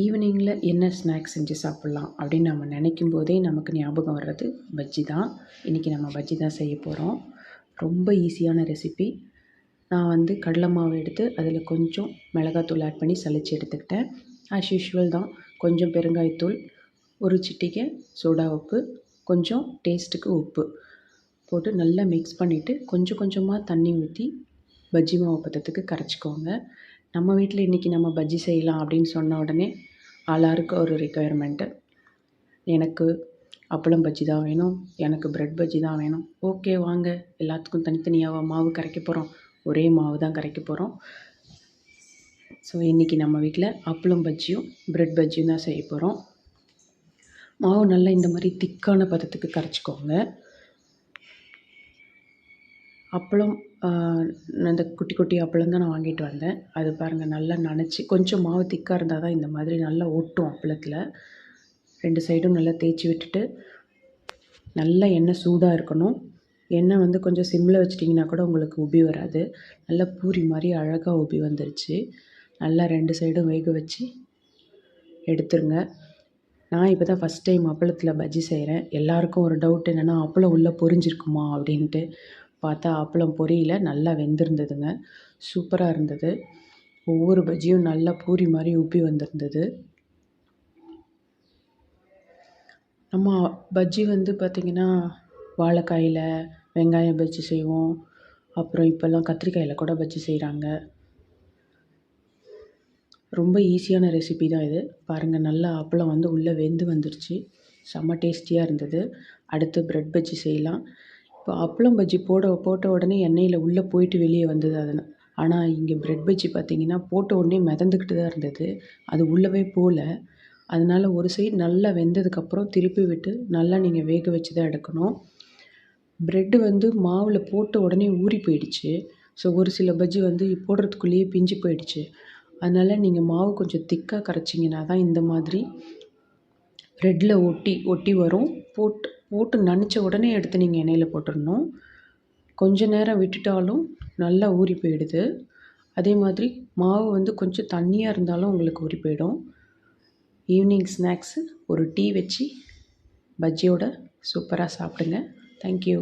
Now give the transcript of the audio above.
ஈவினிங்கில் என்ன ஸ்நாக்ஸ் செஞ்சு சாப்பிட்லாம் அப்படின்னு நம்ம நினைக்கும் போதே நமக்கு ஞாபகம் வர்றது பஜ்ஜி தான். இன்றைக்கி நம்ம பஜ்ஜி தான் செய்ய போகிறோம் ரொம்ப ஈஸியான ரெசிபி. நான் வந்து கடலை மாவு எடுத்து அதில் கொஞ்சம் மிளகாத்தூள் ஆட் பண்ணி சளிச்சு எடுத்துக்கிட்டேன். ஆஸ் யூஷுவல் தான். கொஞ்சம் பெருங்காயத்தூள் ஒரு சிட்டிகை சோடா உப்பு கொஞ்சம் டேஸ்ட்டுக்கு உப்பு போட்டு நல்லா மிக்ஸ் பண்ணிவிட்டு கொஞ்சம் கொஞ்சமாக தண்ணி ஊற்றி பஜ்ஜி மாவு பதத்துக்கு கரைச்சிக்கோங்க. நம்ம வீட்டில் இன்றைக்கி நம்ம பஜ்ஜி செய்யலாம் அப்படின்னு சொன்ன உடனே ஆளாருக்கு ஒரு ரிக்குயர்மெண்ட்டு எனக்கு அப்பளம் பஜ்ஜி தான் வேணும். எனக்கு ப்ரெட் பஜ்ஜி தான் வேணும். ஓகே வாங்க. எல்லாத்துக்கும் தனித்தனியாக மாவு கரைக்க போகிறோம் ஒரே மாவு தான் கரைக்க போகிறோம் ஸோ இன்றைக்கி நம்ம வீட்டில் அப்பளம் பஜ்ஜியும் ப்ரெட் பஜ்ஜியும் தான் செய்ய போகிறோம் மாவு நல்லா இந்த மாதிரி திக்கான பதத்துக்கு கரைச்சிக்கோங்க. அப்பளம் அந்த குட்டி குட்டி அப்பளம் தான் நான் வாங்கிட்டு வந்தேன். அது பாருங்கள் நல்லா நனைச்சி கொஞ்சம் மாவு திக்காக இருந்தால் தான் இந்த மாதிரி நல்லா ஒட்டும் அப்பளத்தில். ரெண்டு சைடும் நல்லா தேய்ச்சி விட்டுட்டு நல்லா எண்ணெய் சூடாக இருக்கணும். எண்ணெய் வந்து கொஞ்சம் சிம்மில் வச்சிட்டிங்கன்னா கூட உங்களுக்கு உபி வராது. நல்லா பூரி மாதிரி அழகாக உபி வந்துருச்சு. நல்லா ரெண்டு சைடும் வேக வச்சு எடுத்துருங்க. நான் இப்போ தான் ஃபஸ்ட் டைம் அப்பளத்தில் பஜ்ஜி செய்கிறேன் எல்லாருக்கும் ஒரு டவுட் என்னென்னா அப்பளம் உள்ளே பொரிஞ்சிருக்குமா அப்படின்ட்டு. பார்த்தா அப்பளம் பொரியல நல்லா வெந்திருந்ததுங்க. சூப்பராக இருந்தது. ஒவ்வொரு பஜ்ஜியும் நல்லா பூரி மாதிரி உப்பி வந்திருந்தது. நம்ம பஜ்ஜி வந்து பார்த்திங்கன்னா வாழைக்காயில் வெங்காயம் பஜ்ஜி செய்வோம். அப்புறம் இப்போல்லாம் கத்திரிக்காயில் கூட பஜ்ஜி செய்கிறாங்க ரொம்ப ஈஸியான ரெசிபி தான் இது. பாருங்கள் நல்லா அப்பளம் வந்து உள்ளே வெந்து வந்துருச்சு. செம்ம டேஸ்டியாக இருந்தது. அடுத்து ப்ரெட் பஜ்ஜி செய்யலாம். இப்போ அப்பளம் பஜ்ஜி போட போட்ட உடனே எண்ணெயில் உள்ளே போயிட்டு வெளியே வந்தது அதனால் ஆனால் இங்கே ப்ரெட் பஜ்ஜி பார்த்திங்கன்னா போட்ட உடனே மிதந்துக்கிட்டு தான் இருந்தது. அது உள்ளவே போகல அதனால் ஒரு சைடு நல்லா வெந்ததுக்கப்புறம் திருப்பி விட்டு நல்லா நீங்கள் வேக வச்சு தான் எடுக்கணும். ப்ரெட்டு வந்து மாவில் போட்ட உடனே ஊறி போயிடுச்சு. ஸோ ஒரு சில பஜ்ஜி வந்து போடுறதுக்குள்ளேயே பிஞ்சு போயிடுச்சு. அதனால் நீங்கள் மாவு கொஞ்சம் திக்காக கரைச்சிங்கன்னா தான் இந்த மாதிரி ப்ரெட்டில் ஒட்டி ஒட்டி வரும். போட்டு போட்டு நனைச்ச உடனே எடுத்து நீங்கள் எண்ணெயில் போட்டுடணும் கொஞ்ச நேரம் விட்டுட்டாலும் நல்லா ஊறி போயிடுது. அதே மாதிரி மாவு வந்து கொஞ்சம் தண்ணியாக இருந்தாலும் உங்களுக்கு ஊறி போயிடும். ஈவினிங் ஸ்நாக்ஸு ஒரு டீ வச்சு பஜ்ஜியோட சூப்பராக சாப்பிடுங்க. தேங்க்யூ